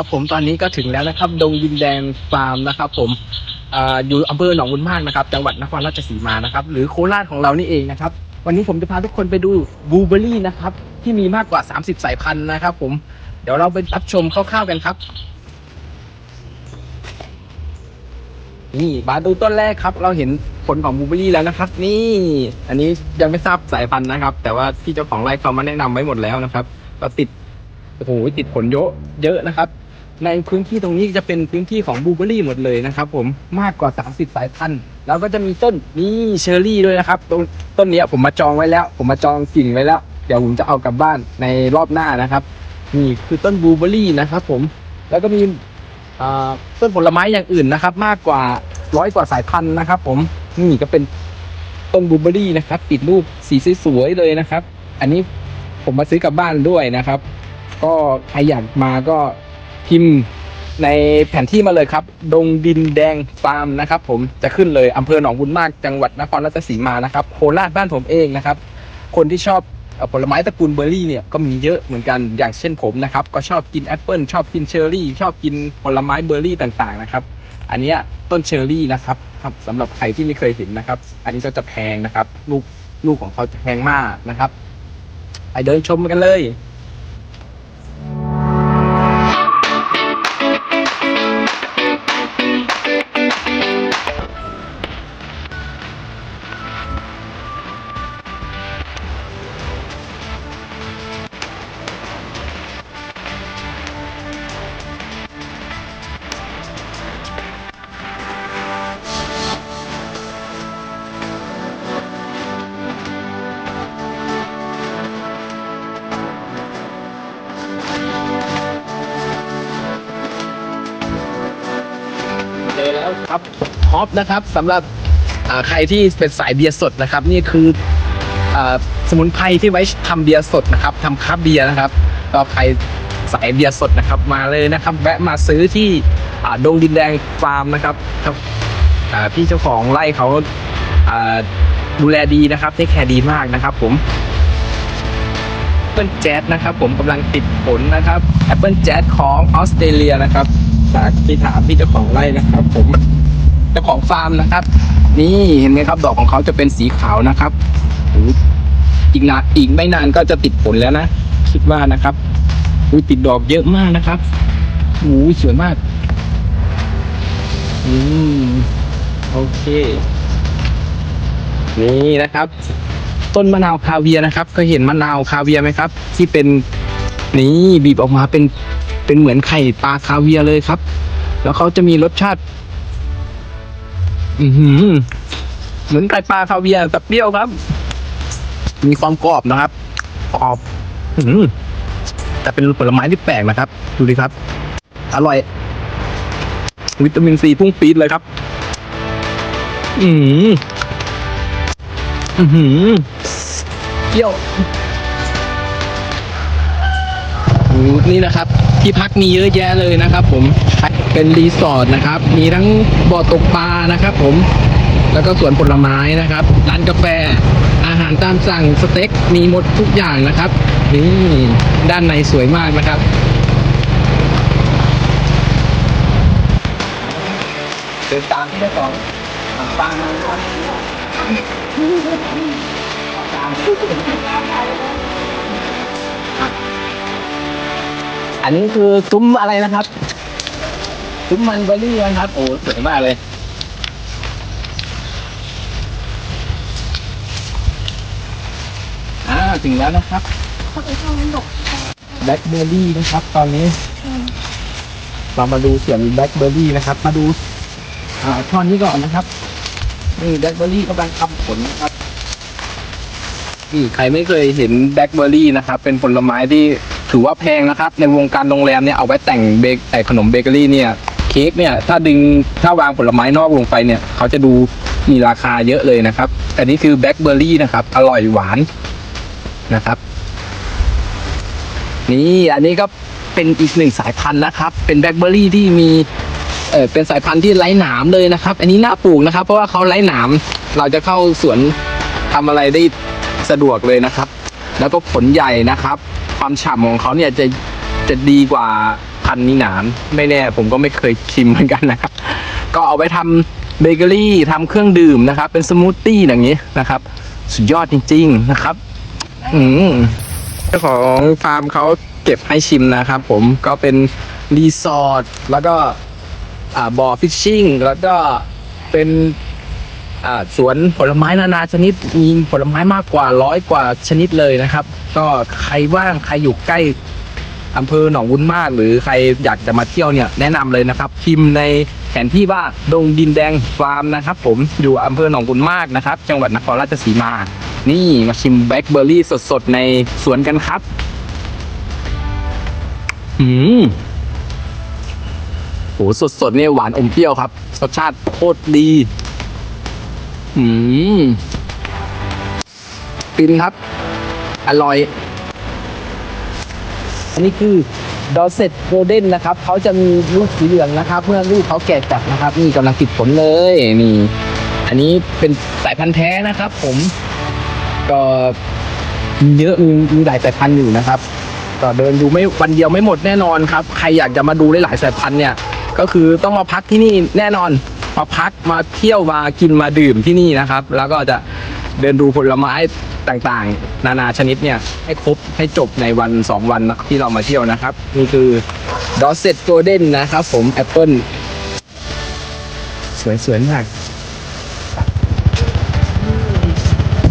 ครับผมตอนนี้ก็ถึงแล้วนะครับดงดินแดงฟาร์มนะครับผมออยู่อำเภอหนองบุญมากนะครับจังหวัดนครราชสีมานะครับหรือโคราชของเรานี่เองนะครับวันนี้ผมจะพาทุกคนไปดูบลูเบอร์รี่นะครับที่มีมากกว่า 30 สายพันธุ์นะครับผมเดี๋ยวเราไปรับชมคร่าวๆกันครับ นี่มาดูต้นแรกครับ เราเห็นผลของบลูเบอร์รี่แล้วนะครับ นี่ อันนี้ยังไม่ทราบสายพันธุ์นะครับ แต่ว่าที่เจ้าของไร่เขามาแนะนำไว้หมดแล้วนะครับ ก็ติดโอ้โหติดผลเยอะเยอะนะครับ ในพื้นที่ตรงนี้จะเป็นพื้นที่ของบลูเบอรี่หมดเลยนะครับ ผมมากกว่า 30 สายพันธุ์แล้วก็จะมีต้นนี่เชอร์รี่ด้วยนะครับต้นต้นนี้ผมมาจองไว้แล้ว ผมมาจองกิ่งไว้แล้ว เดี๋ยวผมจะเอากลับบ้านในรอบหน้านะครับ นี่คือต้นบลูเบอรี่นะครับ ผมแล้วก็มีต้นผลไม้อย่างอื่นนะครับ มากกว่าร้อยกว่าสายพันธุ์นะครับ ผมนี่ก็เป็นต้นบลูเบอร์รี่นะครับติดรูปสีสวยๆเลยนะครับ อันนี้ผมมาซื้อกลับบ้านด้วยนะครับ ก็ใครอยากมาก็ พิมพ์ในแผนที่มาเลยครับ ดงดินแดงฟาร์มนะครับ ผมจะขึ้นเลยอำเภอหนองบุญมากจังหวัดนครราชสีมานะครับโคราชบ้านผมเองนะครับ คนที่ชอบอผลไม้ตระกูลเบอร์รี่เนี่ยก็มีเยอะเหมือนกันอย่างเช่นผมนะครับ ก็ชอบกินแอปเปิลชอบกินเชอร์รี่ ชอบกินผลไม้เบอร์รี่ต่างๆนะครับ อันนี้ต้นเชอร์รี่นะครับครับสำหรับใครที่ไม่เคยเห็นนะครับ อันนี้ก็จะแพงนะครับ ลูกลูกของเขาจะแพงมากนะครับ ไปเดินชมกันเลย แล้วครับฮอปนะครับสำหรับอ่าใครที่เป็นสายเบียร์สดนะครับ นี่คืออาสมุนไพรที่ไว้ทำเบียร์สดนะครับทำคราฟต์เบียร์นะครับก็ใครสายเบียร์สดนะครับมาเลยนะครับ แวะมาซื้อที่อ่าดงดินแดงฟาร์มนะครับครับอ่าพี่เจ้าของไร่เขาอ่าดูแลดีนะครับเทคแคร์ดีมากนะครับผม Apple Jazz นะครับผมกำลังติดผลนะครับ Apple Jazz ของออสเตรเลียนะครับ จากที่ถามพี่เจ้าของไร่นะครับ ผมเจ้าของฟาร์มนะครับ นี่เห็นไหมครับ ดอกของเขาจะเป็นสีขาวนะครับอีกนานอีกไม่นานก็จะติดผลแล้วนะคิดว่านะครับอุ้ยติดดอกเยอะมากนะครับโอ้สวยมาก อืมโอเค นี่นะครับ ต้นมะนาวคาเวียนะครับเคยเห็นมะนาวคาเวียไหมครับ ที่เป็นนี่บีบออกมาเป็น เป็นเหมือนไข่ปลาคาเวียเลยครับ แล้วเขาจะมีรสชาติ อืเหมือนไข่ปลาคาเวียแต่เปรี้ยวครับ มีความกรอบนะครับกรอบ อืแต่เป็นผลไม้ที่แปลกนะครับ ดูดิครับ อร่อย วิตามินซีพุ่งปี๊ดเลยครับ อืออือหือเปรี้ยวโอ้นี่นะครับ ที่พักมีเยอะแยะเลยนะครับ ผมเป็นรีสอร์ทนะครับ มีทั้งบ่อตกปลานะครับ ผมแล้วก็สวนผลไม้นะครับ ร้านกาแฟ อาหารตามสั่งสเต็กมีหมดทุกอย่างนะครับนี่ด้านในสวยมากนะครับเดินตามที่ได้สองฟังนะครับ อันนี้คือซุ้มอะไรนะครับ ซุ้มมันเบอร์รี่นะครับ โอ้สวยมากเลย อ่าถึงแล้วนะครับแบล็คเบอร์รี่นะครับ ตอนนี้ เรามาดูเสวนแบล็คเบอร์รี่นะครับ มาดู อ่าช่อนนี้ก่อนนะครับ นี่แบล็คเบอร์รี่กำลังทำผลนะครับนี่ใครไม่เคยเห็นแบล็คเบอร์รี่นะครับ เป็นผลไม้ที่ ถือว่าแพงนะครับ ในวงการโรงแรมเนี่ยเอาไว้แต่งเบกไอขนมเบเกอรี่เนี่ยเค้กเนี่ยถ้าดึงถ้าวางผลไม้นอกลงไปเนี่ยเขาจะดูมีราคาเยอะเลยนะครับแต่นี่คือแบล็คเบอร์รี่นะครับ อร่อยหวานนะครับ นี่อันนี้ก็เป็นอีกหนึ่งสายพันธุ์นะครับ เป็นแบล็คเบอร์รี่ที่มีเออเป็นสายพันธุ์ที่ไร้หนามเลยนะครับ อันนี้น่าปลูกนะครับ เพราะว่าเขาไร้หนาม เราจะเข้าสวนทำอะไรได้สะดวกเลยนะครับ แล้วก็ผลใหญ่นะครับ ความฉ่ำของเขาเนี่ยจะจะดีกว่าพันนี้หนามไม่แน่ผมก็ไม่เคยชิมเหมือนกันนะครับ ก็เอาไว้ทำเบเกอรี่ทำเครื่องดื่มนะครับ เป็นสมูทตี้อย่างนี้นะครับ สุดยอดจริง ๆนะครับ อืมเจ้าของฟาร์มเขาเก็บให้ชิมนะครับผมก็เป็นรีสอร์ทแล้วก็อ่าบ่อฟิชชิ่งแล้วก็เป็น สวนผลไม้นานาชนิดมีผลไม้มากกว่าร้อยกว่าชนิดเลยนะครับ ก็ใครว่างใครอยู่ใกล้อำเภอหนองวุ้นมากหรือใครอยากจะมาเที่ยวเนี่ยแนะนำเลยนะครับ พิมพ์ในแผนที่ว่าดงดินแดงฟาร์มนะครับ ผมอยู่อำเภอหนองบุญมากนะครับ จังหวัดนครราชสีมา นี่มาชิมแบล็คเบอร์รี่สดๆ ในสวนกันครับอืมโหสดๆเนี่ยหวานอมเปรี้ยวครับรสชาติโคตรดี อืมฟินครับ อร่อย อันนี้คือดอเซตโกลเด้นนะครับ เขาจะมีลูกสีเหลืองนะครับ เมื่อลูกเขาแก่จัดนะครับ นี่กำลังติดผลเลยนี่ อันนี้เป็นสายพันธุ์แท้นะครับ ผม ก็มีเยอะมีมีหลายสายพันธุ์อยู่นะครับก็เดินดูไม่วันเดียวไม่หมดแน่นอนครับ ใครอยากจะมาดูหลายๆสายพันธุ์เนี่ย ก็คือต้องมาพักที่นี่แน่นอน มาพักมาเที่ยวมากินมาดื่มที่นี่นะครับ แล้วก็จะเดินดูผลไม้ต่างๆ นานาชนิดเนี่ยให้ครบให้จบในวันสองวันที่เรามาเที่ยวนะครับ นี่คือดอสเซตโกลเด้นนะครับ ผมแอปเปิลสวยๆมาก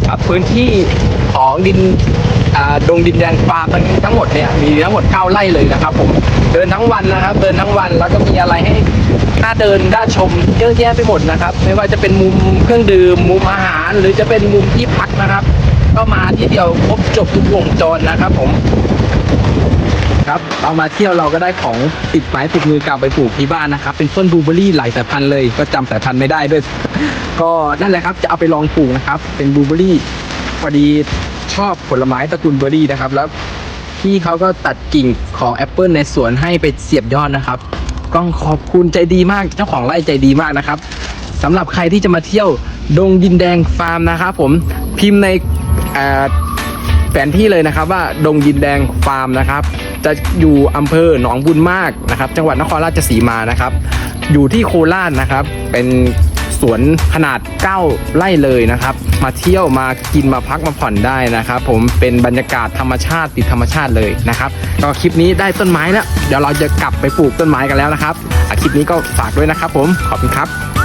ครับพื้นที่ของดินอาดงดินแดงฟาร์มทั้งหมดเนี่ยมีทั้งหมด9ไร่เลยนะครับ ผมเดินทั้งวันนะครับ เดินทั้งวันแล้วก็มีอะไรให้ น่าเดินน่าชมเยอะแยะไปหมดนะครับ ไม่ว่าจะเป็นมุมเครื่องดื่มมุมอาหาร หรือจะเป็นมุมที่พักนะครับ ก็มาที่เดียวครบจบทุกวงจรนะครับ ผม ครับเรามาเที่ยวเราก็ได้ของติดไม้ติดมือกลับไปปลูกที่บ้านนะครับ เป็นต้นบลูเบอรี่หลายสายพันธุ์เลย ก็จำสายพันธุ์ไม่ได้ด้วย ก็นั่นแหละครับจะเอาไปลองปลูกนะครับ เป็นบลูเบอร์รี่พอดีชอบผลไม้ตระกูลเบอร์รี่นะครับแล้วพี่เขาก็ตัดกิ่งของแอปเปิลในสวนให้ไปเสียบยอดนะครับ ก็ขอบคุณใจดีมากเจ้าของไร่ใจดีมากนะครับสำหรับใครที่จะมาเที่ยวดงดินแดงฟาร์มนะครับผมพิมพ์ในแผนที่เลยนะครับว่าดงยินแดงฟาร์มนะครับ จะอยู่อำเภอหนองบุญมากนะครับ จังหวัดนครราชสีมานะครับ อยู่ที่โคราชนะครับ เป็น สวนขนาด 9 ไร่เลยนะครับ มาเที่ยวมากินมาพักมาผ่อนได้นะครับ ผมเป็นบรรยากาศธรรมชาติติดธรรมชาติเลยนะครับก็คลิปนี้ได้ต้นไม้แล้ว เดี๋ยวเราจะกลับไปปลูกต้นไม้กันแล้วนะครับอะคลิปนี้ก็ฝากด้วยนะครับ ผมขอบคุณครับ